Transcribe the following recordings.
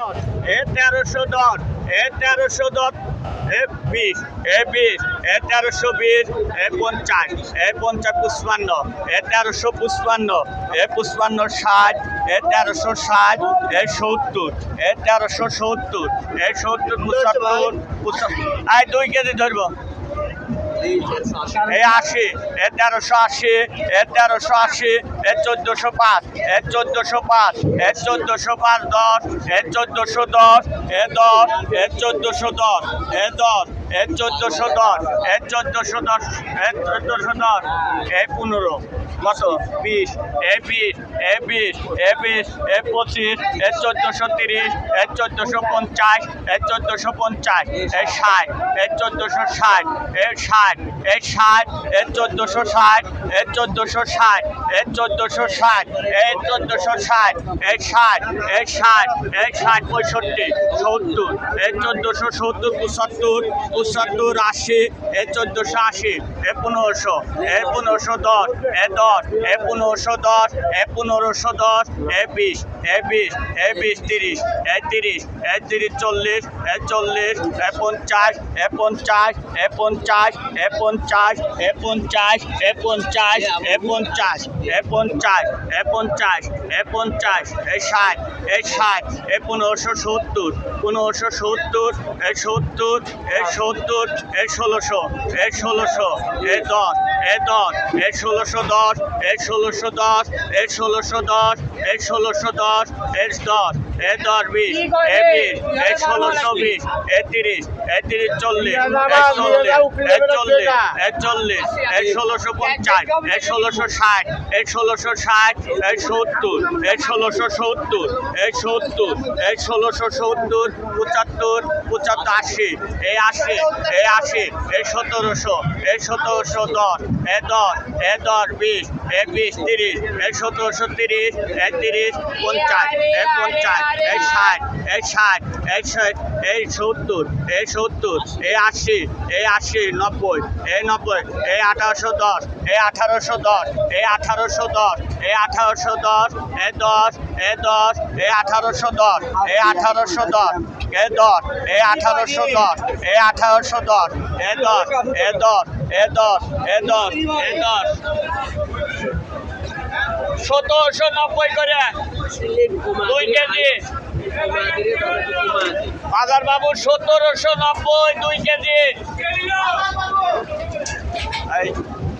এ তেরোশো দশ এ তেরোশো দশ এ বিশ এ বিশ এ তেরোশো বিশ এ পঞ্চাশ এ পঞ্চাশ পুষ্পান্ন এ তেরোশো পুষ্পান্ন এ পুষ্পান্ন ষাট এ তেরোশো ষাট এ সত্তর এ তেরোশো সত্তর এ সত্তর পঁচাত্তর পঁচাত্তর। আয় দুই কেজি ধরবো। এ আশি এ তেরোশো আশি এ তেরোশো আশি এ চোদ্দোশো পাঁচ এ চোদ্দোশো পাঁচ এ চোদ্দোশো পাঁচ দশ এ চোদ্দোশো দশ এ দশ এ চোদ্দোশো দশ এ দশ এ চোদ্দোশো দশ এ চোদ্দোশো দশ এ চোদ্দোশো দশ এ পনেরো কত? বিশ। এ বিশ এ বিশ এ বিশ এ পঁচিশ এ চোদ্দোশো তিরিশ এ চোদ্দোশো পঞ্চাশ এ চোদ্দোশো পঞ্চাশ এ ষাট এ চোদ্দোশো ষাট এ ষাট এ ষাট এ চোদ্দোশো ষাট এ চোদ্দোশো ষাট এ চোদ্দোশো ষাট এ চোদ্দোশো ষাট এ ষাট এ ষাট এ ষাট পঁয়ষট্টি সত্তর এ চোদ্দোশো সত্তর পঁচাত্তর পঁচাত্তর আশি এ চোদ্দোশো আশি এ পনেরোশো এ পনেরোশো দশ এ দশ এ পনেরোশো দশ এ পনেরোশো দশ এ বিশ এ বিশ এ বিশ তিরিশ এ তিরিশ এ তিরিশ চল্লিশ এ চল্লিশ এ পঞ্চাশ এ পঞ্চাশ এ পঞ্চাশ এ পঞ্চাশ এ পঞ্চাশ এ পঞ্চাশ এ পঞ্চাশ এ পঞ্চাশ এ পঞ্চাশ এ পঞ্চাশ এ ষাট এ ষাট এ পনেরোশো সত্তর পনেরোশো সত্তর এ সত্তর এ সত্তর এ ষোলোশো এ ষোলোশো এ দশ এ দশ, এ ষোলোশো দশ, এ ষোলোশো দশ, এ ষোলোশো দশ, এ ষোলোশো দশ, এ দশ। এ দশ বিশ এ বিশ এ ষোলোশো বিশ এ তিরিশ এ তিরিশ চল্লিশ এ চল্লিশ এ চল্লিশ এ চল্লিশ এ ষোলোশো পঞ্চাশ এ ষোলোশো ষাট এ ষোলোশো ষাট এ সত্তর এ ষোলোশো সত্তর এ সত্তর এ ষোলোশো সত্তর পঁচাত্তর পঁচাত্তর আশি এ আশি এ আশি এ সতেরোশো এ সতেরোশো দশ এ দশ এ দশ বিশ এ বিশ তিরিশ এ সতেরোশো তিরিশ এ তিরিশ পঞ্চাশ এ পঞ্চাশ এ ষাট এ ষাট এ ষাট এই সত্তর এই সত্তর এই আশি এই আশি নব্বই এই নব্বই এই আঠারোশো দশ এই আঠারোশো দশ এই আঠারোশো দশ এই আঠারোশো দশ এ দশ এ দশ এই আঠারোশো দশ এই আঠারোশো দশ এ দশ এই আঠারোশো দশ এই আঠারোশো দশ এ দশ এ দশ এ দশ এ দশ এ দশ সতেরোশো নব্বই করে। দুই কেজি। বাজার বাবু সতেরোশো নব্বই দুই কেজি।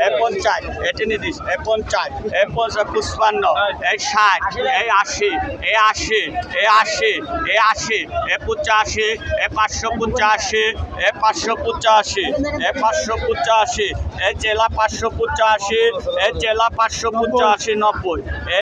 এ পঞ্চাশ এ টেনিদিস এ পঞ্চাশ এ পঞ্চাশ পুষ্পান্ন এ ষাট এ আশি এ আশি এ আশি এ আশি এ পঁচাশি এ পাঁচশো পঁচাশি এ পাঁচশো পঁচাশি এ পাঁচশো পঁচাশি এ জেলা পাঁচশো পঁচাশি এ জেলা পাঁচশো পঁচাশি, নব্বই